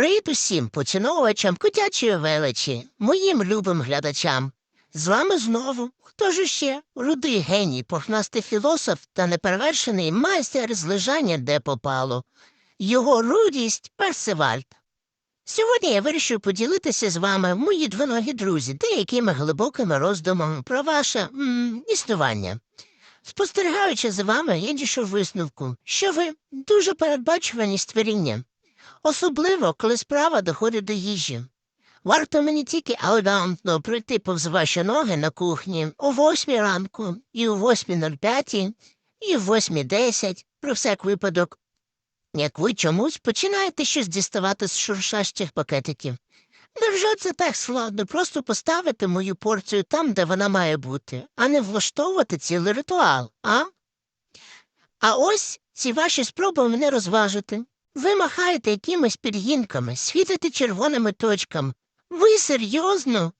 Привіт усім поціновувачам котячої величі, моїм любим глядачам. З вами знову, хто ж ще? Рудий геній, похнастий філософ та неперевершений майстер з лежання де попало. Його рудість Персивальд. Сьогодні я вирішив поділитися з вами, мої двоногі друзі, деякими глибокими роздумами про ваше м, існування. Спостерігаючи за вами, я дійшов висновку, що ви дуже передбачувані створіння особливо, коли справа доходить до їжі. Варто мені тільки елегантно пройти повз ваші ноги на кухні о восьмій ранку, і о 8.05, і о 8.10, про всяк випадок. Як ви чомусь починаєте щось діставати з шуршащих пакетиків. Невже це так складно просто поставити мою порцію там, де вона має бути, а не влаштовувати цілий ритуал, а? А ось ці ваші спроби мене розважити. Ви махаєте якимись підгінками, світите червоними точками. Ви серйозно?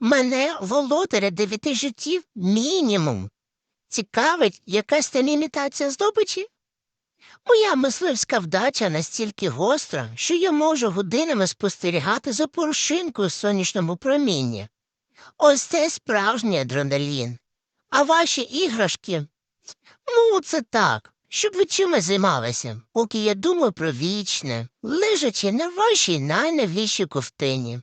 Мене, володаря дев'яти життів, мінімум. Цікавить якась там імітація здобичі? Моя мисливська вдача настільки гостра, що я можу годинами спостерігати за порошинкою в сонячному промінні. Ось це справжній адреналін. А ваші іграшки? Ну, це так щоб ви чимось займалися, поки я думаю про вічне, лежачи на вашій найновішій ковтині.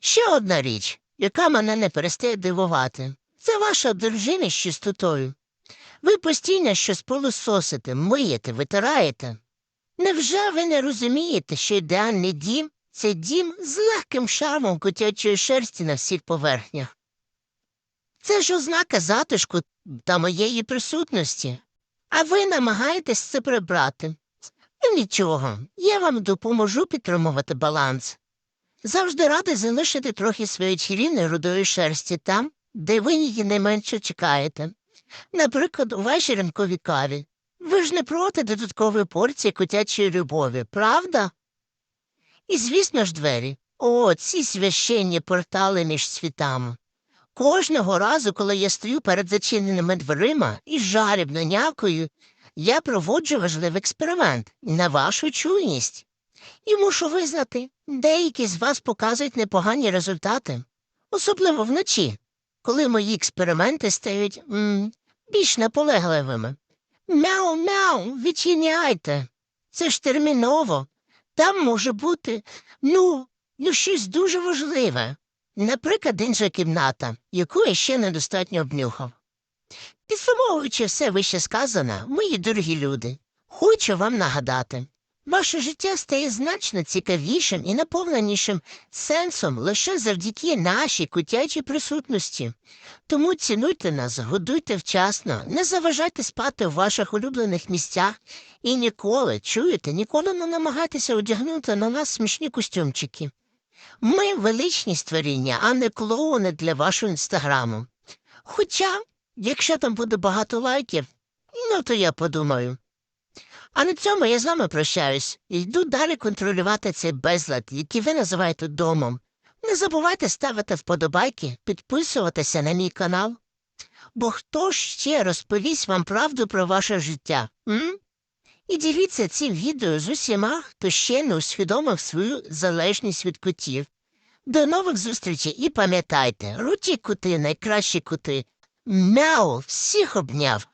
Ще одна річ, яка мене не перестає дивувати, це ваша дружина з чистотою. Ви постійно щось полососите, миєте, витираєте. Невже ви не розумієте, що ідеальний дім це дім з легким шармом котячої шерсті на всіх поверхнях? Це ж ознака затишку та моєї присутності. А ви намагаєтесь це прибрати. Ну, Нічого, я вам допоможу підтримувати баланс. Завжди радий залишити трохи своєї чарівної рудої шерсті там, де ви її найменше чекаєте. Наприклад, у вашій ранковій каві. Ви ж не проти додаткової порції котячої любові, правда? І, звісно ж, двері. О, ці священні портали між світами. Кожного разу, коли я стою перед зачиненими дверима і жарібно някою, я проводжу важливий експеримент на вашу чуйність. І мушу визнати, деякі з вас показують непогані результати, особливо вночі, коли мої експерименти стають м, більш наполегливими. Мяу, мяу, відчиняйте. Це ж терміново. Там може бути, ну, ну, щось дуже важливе. Наприклад, інша кімната, яку я ще недостатньо обнюхав. Підсумовуючи все вище сказане, мої дорогі люди, хочу вам нагадати, ваше життя стає значно цікавішим і наповненішим сенсом лише завдяки нашій кутячій присутності. Тому цінуйте нас, годуйте вчасно, не заважайте спати в ваших улюблених місцях і ніколи, чуєте, ніколи не намагайтеся одягнути на нас смішні костюмчики. Ми величні створіння, а не клоуни для вашого інстаграму. Хоча, якщо там буде багато лайків, ну то я подумаю. А на цьому я з вами прощаюсь і йду далі контролювати цей безлад, який ви називаєте домом. Не забувайте ставити вподобайки, підписуватися на мій канал. Бо хто ще розповість вам правду про ваше життя? М? І діліться цим відео з усіма, хто ще не усвідомив свою залежність від кутів. До нових зустрічей і пам'ятайте, руті кути найкращі кути. Мяу всіх обняв.